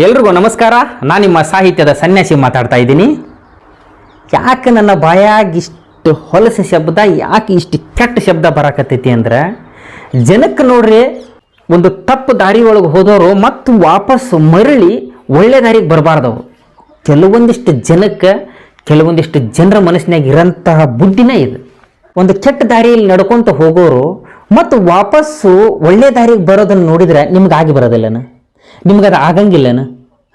ಎಲ್ರಿಗೂ ನಮಸ್ಕಾರ. ನಾನು ನಿಮ್ಮ ಸಾಹಿತ್ಯದ ಸನ್ಯಾಸಿ ಮಾತಾಡ್ತಾ ಇದ್ದೀನಿ. ಯಾಕೆ ನನ್ನ ಬಾಯಾಗಿಷ್ಟು ಹೊಲಸು ಶಬ್ದ, ಯಾಕೆ ಇಷ್ಟು ಕೆಟ್ಟ ಶಬ್ದ ಬರಾಕತ್ತೈತಿ ಅಂದ್ರೆ ಜನಕ್ಕೆ ನೋಡ್ರಿ, ಒಂದು ತಪ್ಪು ದಾರಿ ಒಳಗೆ ಹೋದವರು ಮತ್ತು ವಾಪಸ್ ಮರಳಿ ಒಳ್ಳೆ ದಾರಿಗೆ ಬರಬಾರ್ದವ್ರು ಕೆಲವೊಂದಿಷ್ಟು ಜನಕ್ಕೆ ಕೆಲವೊಂದಿಷ್ಟು ಜನರ ಮನಸ್ಸಿನಾಗ ಇರೋಂತಹ ಬುದ್ಧಿನೇ ಇದು. ಒಂದು ಕೆಟ್ಟ ದಾರಿಯಲ್ಲಿ ನಡ್ಕೊತ ಹೋಗೋರು ಮತ್ತು ವಾಪಸ್ಸು ಒಳ್ಳೆ ದಾರಿಗೆ ಬರೋದನ್ನು ನೋಡಿದ್ರೆ ನಿಮ್ಗೆ ಆಗಿ ಬರೋದಿಲ್ಲನ? ನಿಮ್ಗೆ ಅದು ಆಗಂಗಿಲ್ಲನ?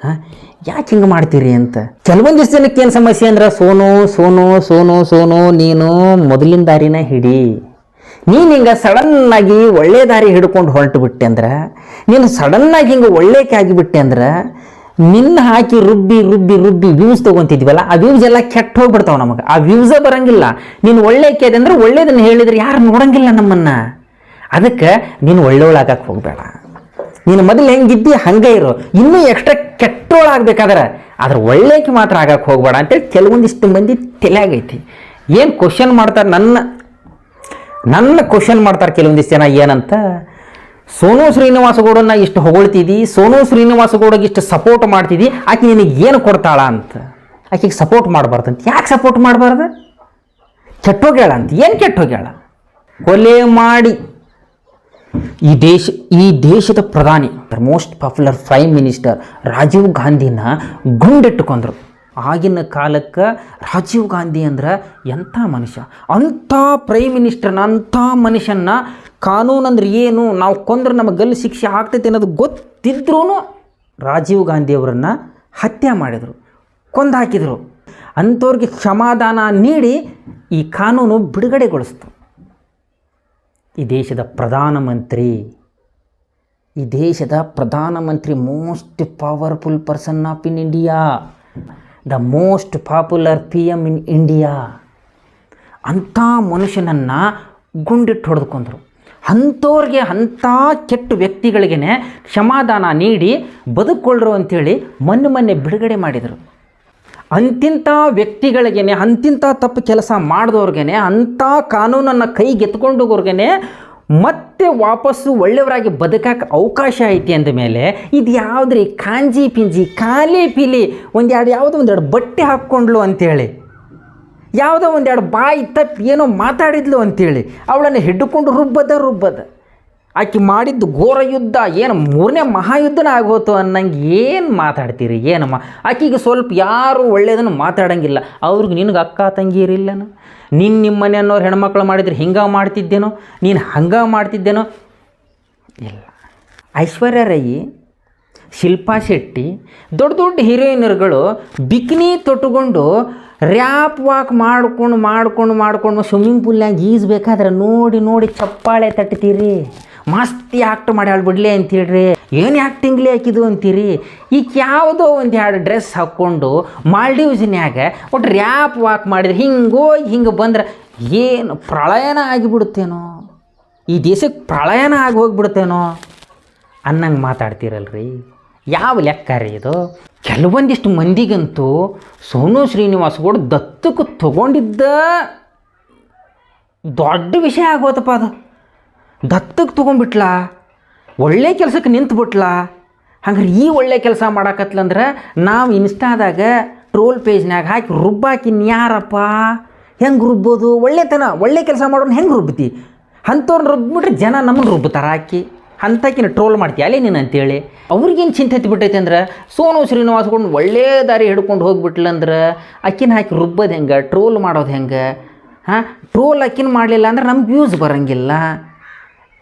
ಹಾಂ? ಯಾಕೆ ಹಿಂಗೆ ಮಾಡ್ತೀರಿ ಅಂತ? ಕೆಲವೊಂದಿಷ್ಟು ಜನಕ್ಕೆ ಏನು ಸಮಸ್ಯೆ ಅಂದ್ರೆ ಸೋನು ಸೋನು ಸೋನು ಸೋನು, ನೀನು ಮೊದಲಿನ ದಾರಿನ ಹಿಡಿ. ನೀನು ಹಿಂಗೆ ಸಡನ್ನಾಗಿ ಒಳ್ಳೆ ದಾರಿ ಹಿಡ್ಕೊಂಡು ಹೊರಟು ಬಿಟ್ಟೆ ಅಂದ್ರೆ, ನೀನು ಸಡನ್ನಾಗಿ ಹಿಂಗೆ ಒಳ್ಳೆಕೆ ಆಗಿಬಿಟ್ಟೆ ಅಂದ್ರೆ, ನಿನ್ನ ಹಾಕಿ ರುಬ್ಬಿ ರುಬ್ಬಿ ರುಬ್ಬಿ ವ್ಯೂಸ್ ತೊಗೊತಿದ್ವಲ್ಲ, ಆ ವ್ಯೂಸ್ ಎಲ್ಲ ಕೆಟ್ಟ ಹೋಗ್ಬಿಡ್ತಾವೆ ನಮಗೆ. ಆ ವ್ಯೂಸೇ ಬರಂಗಿಲ್ಲ. ನೀನು ಒಳ್ಳೆಕೆ ಇದೆ ಅಂದ್ರೆ ಒಳ್ಳೇದನ್ನು ಹೇಳಿದ್ರೆ ಯಾರು ನೋಡಂಗಿಲ್ಲ ನಮ್ಮನ್ನ. ಅದಕ್ಕೆ ನೀನು ಒಳ್ಳೆಯವಳಾಗಕ್ಕೆ ಹೋಗಬೇಡ. ನೀನು ಮೊದಲು ಹೆಂಗಿದ್ದಿ, ಹಂಗೆ ಇರು. ಇನ್ನೂ ಎಕ್ಸ್ಟ್ರಾ ಕೆಟ್ಟೋಳಾಗಬೇಕಾದ್ರೆ ಆದ್ರೆ ಒಳ್ಳೆಯಕ್ಕೆ ಮಾತ್ರ ಆಗಕ್ಕೆ ಹೋಗ್ಬೇಡ ಅಂತೇಳಿ ಕೆಲವೊಂದಿಷ್ಟು ಮಂದಿ ತಲೆಯಾಗೈತಿ. ಏನು ಕ್ವಶನ್ ಮಾಡ್ತಾರೆ ನನ್ನ ನನ್ನ ಕ್ವಶನ್ ಮಾಡ್ತಾರೆ ಕೆಲವೊಂದಿಷ್ಟು ಜನ ಏನಂತ, ಸೋನು ಶ್ರೀನಿವಾಸಗೌಡನ್ನ ಇಷ್ಟು ಹೊಗಳ್ತಿದ್ದಿ, ಸೋನು ಶ್ರೀನಿವಾಸಗೌಡಗೆ ಇಷ್ಟು ಸಪೋರ್ಟ್ ಮಾಡ್ತಿದ್ದಿ, ಆಕೆ ನಿನಗೆ ಏನು ಕೊಡ್ತಾಳ ಅಂತ. ಆಕೆಗೆ ಸಪೋರ್ಟ್ ಮಾಡಬಾರ್ದು ಅಂತ. ಯಾಕೆ ಸಪೋರ್ಟ್ ಮಾಡಬಾರ್ದು? ಕೆಟ್ಟೋಗ್ಯಾಳ ಅಂತ. ಏನು ಕೆಟ್ಟೋಗ್ಯಾಳ? ಕೊಲೆ ಮಾಡಿ. ಈ ದೇಶ, ಈ ದೇಶದ ಪ್ರಧಾನಿ most popular prime minister Rajiv ಗಾಂಧಿನ ಗುಂಡಿಟ್ಟುಕೊಂಡ್ರು. ಆಗಿನ ಕಾಲಕ್ಕೆ ರಾಜೀವ್ ಗಾಂಧಿ ಅಂದ್ರೆ ಎಂಥ ಮನುಷ್ಯ? ಅಂಥ ಪ್ರೈಮ್ ಮಿನಿಸ್ಟರ್ನ ಅಂಥ ಮನುಷ್ಯನ ಕಾನೂನು ಅಂದ್ರೆ ಏನು ನಾವು ಕೊಂದ್ರೆ ನಮಗೆ ಗಲ್ಲು ಶಿಕ್ಷೆ ಆಗ್ತೈತೆ ಅನ್ನೋದು ಗೊತ್ತಿದ್ರೂ ರಾಜೀವ್ ಗಾಂಧಿಯವರನ್ನು ಹತ್ಯೆ ಮಾಡಿದರು ಕೊಂದು ಹಾಕಿದರು ಅಂಥವ್ರಿಗೆ ಕ್ಷಮಾದಾನ ನೀಡಿ ಈ ಕಾನೂನು ಬಿಡುಗಡೆಗೊಳಿಸ್ತು. ಈ ದೇಶದ ಪ್ರಧಾನಮಂತ್ರಿ, ಈ ದೇಶದ ಪ್ರಧಾನಮಂತ್ರಿ most powerful person of in India the most popular P M in India ಅಂಥ ಮನುಷ್ಯನನ್ನು ಗುಂಡಿಟ್ಟು ಹೊಡೆದುಕೊಂಡ್ರು ಅಂಥವ್ರಿಗೆ ಅಂಥ ಕೆಟ್ಟ ವ್ಯಕ್ತಿಗಳಿಗೆ ಕ್ಷಮಾದಾನ ನೀಡಿ ಬದುಕೊಳ್ಳರು ಅಂಥೇಳಿ ಮೊನ್ನೆ ಮೊನ್ನೆ ಬಿಡುಗಡೆ ಮಾಡಿದರು. ಅಂತಿಂಥ ವ್ಯಕ್ತಿಗಳಿಗೇನೆ ಅಂತಿಂಥ ತಪ್ಪು ಕೆಲಸ ಮಾಡಿದವ್ರಿಗೇನೆ, ಅಂಥ ಕಾನೂನನ್ನು ಕೈಗೆತ್ಕೊಂಡೋಗೋರ್ಗೇನೆ ಮತ್ತೆ ವಾಪಸ್ಸು ಒಳ್ಳೆಯವರಾಗಿ ಬದುಕಕ್ಕೆ ಅವಕಾಶ ಐತಿ ಅಂದಮೇಲೆ ಇದು ಯಾವುದ್ರಿ? ಕಾಂಜಿ ಪಿಂಜಿ, ಖಾಲಿ ಪಿಲಿ ಒಂದೆರಡು ಯಾವುದೋ ಒಂದೆರಡು ಬಟ್ಟೆ ಹಾಕ್ಕೊಂಡ್ಲು ಅಂತೇಳಿ. ಯಾವುದೋ ಒಂದೆರಡು ಬಾಯಿ ತಪ್ಪು ಏನೋ ಮಾತಾಡಿದ್ಲು ಅಂತೇಳಿ. ಅವಳನ್ನು ಹಿಡ್ಕೊಂಡು ರುಬ್ಬದ ರುಬ್ಬದ. ಆಕೆ ಮಾಡಿದ್ದು ಘೋರ ಯುದ್ಧ, ಏನು ಮೂರನೇ ಮಹಾಯುದ್ಧನ ಆಗೋತು ಅನ್ನಂಗೆ ಏನು ಮಾತಾಡ್ತೀರಿ, ಏನಮ್ಮ? ಆಕೆಗೆ ಸ್ವಲ್ಪ ಯಾರು ಒಳ್ಳೆಯದನ್ನು ಮಾತಾಡೋಂಗಿಲ್ಲ. ಅವ್ರಿಗೆ ನಿನಗೆ ಅಕ್ಕ ತಂಗಿಯರಿಲ್ಲನ ನೀನು ನಿಮ್ಮ ಮನೆಯನ್ನೋರು ಹೆಣ್ಮಕ್ಳು ಮಾಡಿದ್ರೆ ಹಿಂಗೆ ಮಾಡ್ತಿದ್ದೇನೋ? ನೀನು ಹಂಗೆ ಮಾಡ್ತಿದ್ದೇನೋ? ಇಲ್ಲ. ಐಶ್ವರ್ಯ ರೈ, ಶಿಲ್ಪಾ ಶೆಟ್ಟಿ, ದೊಡ್ಡ ದೊಡ್ಡ ಹೀರೋಯಿನರ್ಗಳು ಬಿಕಿನಿ ತೊಟ್ಟುಕೊಂಡು ರ್ಯಾಪ್ ವಾಕ್ ಮಾಡ್ಕೊಂಡು ಮಾಡ್ಕೊಂಡು ಮಾಡ್ಕೊಂಡು ಸ್ವಿಮ್ಮಿಂಗ್ ಪೂಲ್ನಾಗ ಈಜ್ಬೇಕಾದ್ರೆ ನೋಡಿ ನೋಡಿ ಚಪ್ಪಾಳೆ ತಟ್ತೀರಿ. ಮಸ್ತಿ ಆ್ಯಕ್ಟ್ ಮಾಡಿ ಬಿಡ್ಲಿ ಅಂತೀಳ್ರಿ. ಏನು ಆ್ಯಕ್ಟಿಂಗ್ಲಿ ಹಾಕಿದು ಅಂತೀರಿ? ಈಗ ಯಾವುದೋ ಒಂದು ಎರಡು ಡ್ರೆಸ್ ಹಾಕ್ಕೊಂಡು ಮಾಲ್ಡೀವ್ಸ್ನ್ಯಾಗ ಒಟ್ಟು ರ್ಯಾಪ್ ವಾಕ್ ಮಾಡಿದ್ರೆ ಹಿಂಗೋಗಿ ಹಿಂಗೆ ಬಂದ್ರೆ ಏನು ಪ್ರಳಯನ ಆಗಿಬಿಡುತ್ತೇನೋ? ಈ ದೇಶಕ್ಕೆ ಪ್ರಳಯನ ಆಗಿ ಹೋಗ್ಬಿಡುತ್ತೇನೋ? ಅನ್ನಂಗೆ ಮಾತಾಡ್ತೀರಲ್ರಿ. ಯಾವ ಲೆಕ್ಕ ರೀ ಇದು? ಕೆಲವೊಂದಿಷ್ಟು ಮಂದಿಗಂತೂ ಸೋನು ಶ್ರೀನಿವಾಸಗೌಡ ದತ್ತಕ್ಕೆ ತಗೊಂಡಿದ್ದ ದೊಡ್ಡ ವಿಷಯ ಆಗೋತಪ್ಪ ಅದು. ದತ್ತಕ್ಕೆ ತೊಗೊಂಡ್ಬಿಟ್ಲಾ, ಒಳ್ಳೆ ಕೆಲಸಕ್ಕೆ ನಿಂತುಬಿಟ್ಲಾ. ಹಂಗಾರೆ ಈ ಒಳ್ಳೆ ಕೆಲಸ ಮಾಡಾಕತ್ಲಂದ್ರೆ ನಾವು ಇನ್ಸ್ಟಾದಾಗ ಟ್ರೋಲ್ ಪೇಜ್ನಾಗ ಹಾಕಿ ರುಬ್ಬಾಕಿನ್ ಯಾರಪ್ಪ? ಹೆಂಗೆ ರುಬ್ಬೋದು? ಒಳ್ಳೆತನ, ಒಳ್ಳೆ ಕೆಲಸ ಮಾಡೋನು ಹೆಂಗೆ ರುಬ್ತಿ? ಅಂಥವ್ರನ್ನ ರುಬ್ಬಿಬಿಟ್ರೆ ಜನ ನಮ್ಮನ್ನು ರುಬ್ಬುತ್ತಾರೆ ಹಾಕಿ ಅಂಥಕಿನ ಟ್ರೋಲ್ ಮಾಡ್ತೀಯ? ಅಲ್ಲೇ ನೀನು ಅಂತೇಳಿ. ಅವ್ರಿಗೇನು ಚಿಂತೆ ಬಿಟ್ಟೈತೆ ಅಂದ್ರೆ? ಸೋನು ಶ್ರೀನಿವಾಸಗೊಂಡು ಒಳ್ಳೆ ದಾರಿ ಹಿಡ್ಕೊಂಡು ಹೋಗ್ಬಿಟ್ಲಂದ್ರೆ ಅಕ್ಕಿನ ಹಾಕಿ ರುಬ್ಬೋದು ಹೆಂಗೆ? ಟ್ರೋಲ್ ಮಾಡೋದು ಹೆಂಗೆ? ಹಾಂ? ಟ್ರೋಲ್ ಅಕ್ಕಿನ ಮಾಡಲಿಲ್ಲ ಅಂದ್ರೆ ನಮ್ಗೆ ವ್ಯೂಸ್ ಬರೋಂಗಿಲ್ಲ.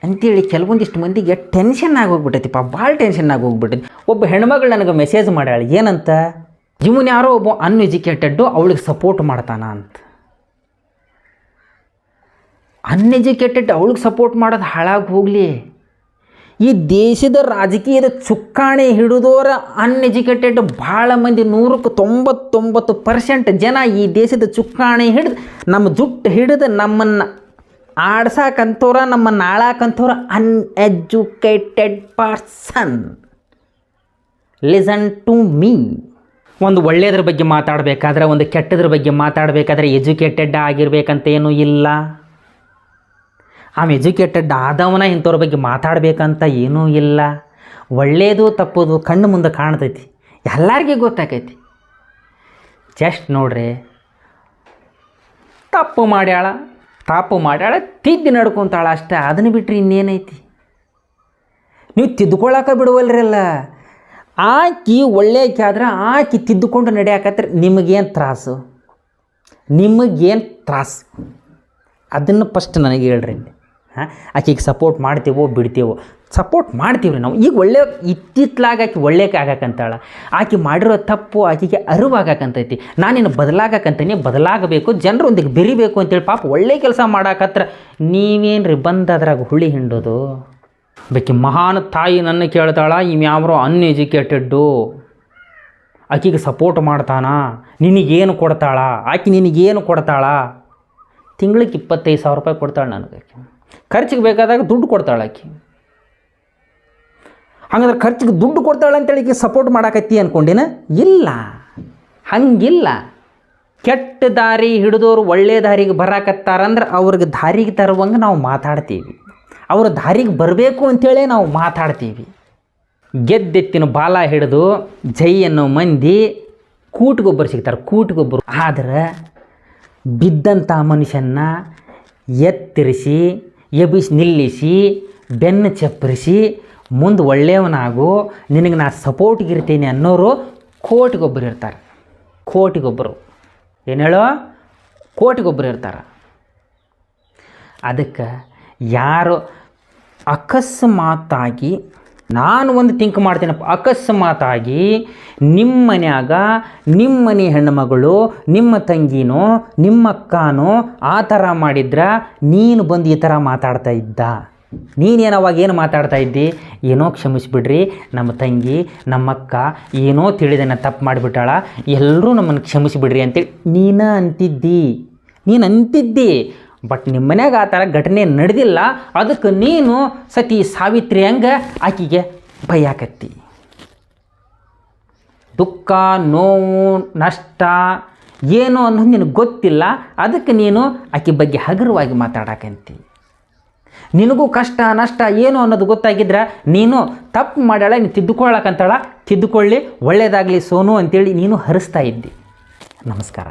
ಅಂತೇಳಿ ಕೆಲವೊಂದಿಷ್ಟು ಮಂದಿಗೆ ಟೆನ್ಷನ್ ಆಗಿ ಹೋಗ್ಬಿಟ್ಟೈತಿಪ್ಪ ಭಾಳ ಟೆನ್ಷನ್ ಆಗಿ ಹೋಗ್ಬಿಟ್ಟೈತಿ. ಒಬ್ಬ ಹೆಣ್ಮಗಳು ನನಗೆ ಮೆಸೇಜ್ ಮಾಡ್ಯಾಳ, ಏನಂತ? ಇವನು ಯಾರೋ ಒಬ್ಬ ಅನ್ಎಜುಕೇಟೆಡ್ಡು ಅವಳಿಗೆ ಸಪೋರ್ಟ್ ಮಾಡ್ತಾನ ಅಂತ. ಅನ್ಎಜುಕೇಟೆಡ್ ಅವಳಿಗೆ ಸಪೋರ್ಟ್ ಮಾಡೋದು ಹಾಳಾಗಿ ಹೋಗಲಿ. ಈ ದೇಶದ ರಾಜಕೀಯದ ಚುಕ್ಕಾಣಿ ಹಿಡಿದೋರ ಅನ್ಎಜುಕೇಟೆಡ್ ಭಾಳ ಮಂದಿ ನೂರಕ್ಕೆ ತೊಂಬತ್ತೊಂಬತ್ತು ಪರ್ಸೆಂಟ್ ಜನ ಈ ದೇಶದ ಚುಕ್ಕಾಣಿ ಹಿಡಿದು ನಮ್ಮ ಜುಟ್ಟು ಹಿಡಿದು ನಮ್ಮನ್ನು ಆಡ್ಸಾಕಂತವ್ರ ನಮ್ಮನ್ನು ಆಳಾಕಂತವ್ರ uneducated person. Listen to me ಒಂದು ಒಳ್ಳೆಯದ್ರ ಬಗ್ಗೆ ಮಾತಾಡಬೇಕಾದ್ರೆ, ಒಂದು ಕೆಟ್ಟದ್ರ ಬಗ್ಗೆ ಮಾತಾಡಬೇಕಾದ್ರೆ ಎಜುಕೇಟೆಡ್ ಆಗಿರಬೇಕಂತ ಏನೂ ಇಲ್ಲ. ಆ ಎಜುಕೇಟೆಡ್ ಆದವನ ಇಂಥವ್ರ ಬಗ್ಗೆ ಮಾತಾಡಬೇಕಂತ ಏನೂ ಇಲ್ಲ. ಒಳ್ಳೇದು ತಪ್ಪೋದು ಕಣ್ಣು ಮುಂದೆ ಕಾಣ್ತೈತಿ. ಎಲ್ಲರಿಗೂ ಗೊತ್ತಾಕೈತಿ. ಜಸ್ಟ್ ನೋಡ್ರಿ, ತಪ್ಪು ಮಾಡ್ಯಾಳ ತಪ್ಪು ಮಾಡ್ಯಾಳ, ತಿದ್ದಿ ನಡ್ಕೊತಾಳ ಅಷ್ಟೇ. ಅದನ್ನು ಬಿಟ್ಟರೆ ಇನ್ನೇನೈತಿ? ನೀವು ತಿದ್ದುಕೊಳ್ಳಾಕ ಬಿಡುವಲ್ರಲ್ಲ. ಆಕಿ ಒಳ್ಳೆಯಕಿ ಆದ್ರೆ ಆಕಿ ತಿದ್ದುಕೊಂಡು ನಡೆಯಾಕತ್ರೆ ನಿಮಗೇನು ತ್ರಾಸು? ನಿಮಗೇನು ತ್ರಾಸು? ಅದನ್ನು ಫಸ್ಟ್ ನನಗೆ ಹೇಳ್ರಿ. ಹಾಂ? ಆಕೆಗೆ ಸಪೋರ್ಟ್ ಮಾಡ್ತೀವೋ ಬಿಡ್ತೀವೋ? ಸಪೋರ್ಟ್ ಮಾಡ್ತೀವಿ ನಾವು. ಈಗ ಒಳ್ಳೆ ಇತ್ತಿತ್ಲಾಗ ಆಕೆ ಒಳ್ಳೆಯಕ್ಕೆ ಆಗಕ್ಕಂತಾಳೆ ಆಕೆ ಮಾಡಿರೋ ತಪ್ಪು ಆಕೆಗೆ ಅರಿವಾಗಕ್ಕಂತೈತಿ ನಾನಿನ್ನು ಬದಲಾಗಕ್ಕಂತೀನಿ ಬದಲಾಗಬೇಕು, ಜನರೊಂದಿಗೆ ಬೆರಿಬೇಕು ಅಂತೇಳಿ ಪಾಪ ಒಳ್ಳೆ ಕೆಲಸ ಮಾಡಾಕತ್ರ ನೀವೇನು ರೀ ಬಂದು ಅದ್ರಾಗ ಹುಳಿ ಹಿಂಡೋದು? ಬೇಕಿ ಮಹಾನ್ ತಾಯಿ ನನ್ನ ಕೇಳ್ತಾಳ ಇವ್ಯಾವ್ರೋ ಅನ್ಎಜುಕೇಟೆಡ್ಡು ಆಕಿಗೆ ಸಪೋರ್ಟ್ ಮಾಡ್ತಾನ? ನಿನಗೇನು ಕೊಡ್ತಾಳ? ಆಕೆ ನಿನಗೇನು ಕೊಡ್ತಾಳ? ತಿಂಗಳಿಗೆ ಇಪ್ಪತ್ತೈದು ಸಾವಿರ ರೂಪಾಯಿ ಕೊಡ್ತಾಳೆ ನನಗೆ ಖರ್ಚಿಗೆ ಬೇಕಾದಾಗ ದುಡ್ಡು ಕೊಡ್ತಾಳೆ ಆಕೆ. ಹಂಗಂದ್ರೆ ಖರ್ಚಿಗೆ ದುಡ್ಡು ಕೊಡ್ತಾಳೆ ಅಂತೇಳಿ ಈಕೆ ಸಪೋರ್ಟ್ ಮಾಡಾಕತ್ತಿ ಅಂದ್ಕೊಂಡಿನ ಇಲ್ಲ. ಹಂಗಿಲ್ಲ. ಕೆಟ್ಟ ದಾರಿ ಹಿಡಿದೋರು ಒಳ್ಳೆಯ ದಾರಿಗೆ ಬರಾಕತ್ತಾರಂದ್ರೆ ಅವ್ರಿಗೆ ದಾರಿಗೆ ತರುವಂಗೆ ನಾವು ಮಾತಾಡ್ತೀವಿ. ಅವ್ರ ದಾರಿಗೆ ಬರಬೇಕು ಅಂಥೇಳಿ ನಾವು ಮಾತಾಡ್ತೀವಿ. ಗೆದ್ದೆತ್ತಿನ ಬಾಲ ಹಿಡಿದು ಜೈ ಅನ್ನೋ ಮಂದಿ ಕೂಟ್ಗೊಬ್ಬರು ಸಿಗ್ತಾರೆ ಕೂಟ್ಗೊಬ್ಬರು ಆದ್ರೆ ಬಿದ್ದಂಥ ಮನುಷ್ಯನ್ನ ಎತ್ತರಿಸಿ ಎಬ್ಬಿಸಿ ನಿಲ್ಲಿಸಿ, ಬೆನ್ನು ಚಪ್ಪರಿಸಿ, ಮುಂದೆ ಒಳ್ಳೆಯವನಾಗು, ನಿನಗೆ ನಾ ಸಪೋರ್ಟ್ಗಿರ್ತೀನಿ ಅನ್ನೋರು ಕೋಟಿಗೊಬ್ಬರು ಇರ್ತಾರೆ. ಕೋಟಿಗೊಬ್ಬರು ಏನು ಹೇಳೋ? ಕೋಟಿಗೊಬ್ಬರು ಇರ್ತಾರೆ. ಅದಕ್ಕೆ ಯಾರು ಅಕಸ್ಮಾತಾಗಿ ನಾನು ಒಂದು ಥಿಂಕ್ ಮಾಡ್ತೀನಪ್ಪ. ಅಕಸ್ಮಾತಾಗಿ ನಿಮ್ಮ ಮನ್ಯಾಗ ನಿಮ್ಮ ಮನೆ ಹೆಣ್ಣುಮಗಳು ನಿಮ್ಮ ತಂಗಿನೋ, ನಿಮ್ಮ ಅಕ್ಕನೋ ಆ ಥರ ಮಾಡಿದ್ರೆ ನೀನು ಬಂದು ಈ ಥರ ಮಾತಾಡ್ತಾ ಇದ್ದ. ನೀನೇನು ಅವಾಗ ಏನು ಮಾತಾಡ್ತಾ ಇದ್ದಿ? ಏನೋ ಕ್ಷಮಿಸಿಬಿಡ್ರಿ, ನಮ್ಮ ತಂಗಿ ನಮ್ಮಕ್ಕ ಏನೋ ತಿಳಿದನ ತಪ್ಪು ಮಾಡಿಬಿಟ್ಟಾಳ, ಎಲ್ಲರೂ ನಮ್ಮನ್ನು ಕ್ಷಮಿಸಿಬಿಡ್ರಿ ಅಂತೇಳಿ ನೀನ ಅಂತಿದ್ದಿ. ನೀನು ಅಂತಿದ್ದಿ. ಬಟ್ ನಿಮ್ಮ ಮನ್ಯಾಗ ಆ ಥರ ಘಟನೆ ನಡೆದಿಲ್ಲ. ಅದಕ್ಕೆ ನೀನು ಸತಿ ಸಾವಿತ್ರಿ ಹಂಗೆ ಭಯ ಆಕತ್ತಿ. ದುಃಖ, ನೋವು, ನಷ್ಟ ಏನು ಅನ್ನೋದು ನಿನಗೆ ಗೊತ್ತಿಲ್ಲ. ಅದಕ್ಕೆ ನೀನು ಆಕೆ ಬಗ್ಗೆ ಹಗುರವಾಗಿ ಮಾತಾಡಕಂತಿ. ನಿನಗೂ ಕಷ್ಟ, ನಷ್ಟ ಏನು ಅನ್ನೋದು ಗೊತ್ತಾಗಿದ್ರೆ ನೀನು ತಪ್ಪು ಮಾಡ್ಯಾಳ, ನೀನು ತಿದ್ದುಕೊಳ್ಳಕ್ಕಂತಾಳ ತಿದ್ದುಕೊಳ್ಳಿ ಒಳ್ಳೆಯದಾಗಲಿ ಸೋನು ಅಂತೇಳಿ ನೀನು ಹರಿಸ್ತಾ ಇದ್ದಿ. ನಮಸ್ಕಾರ.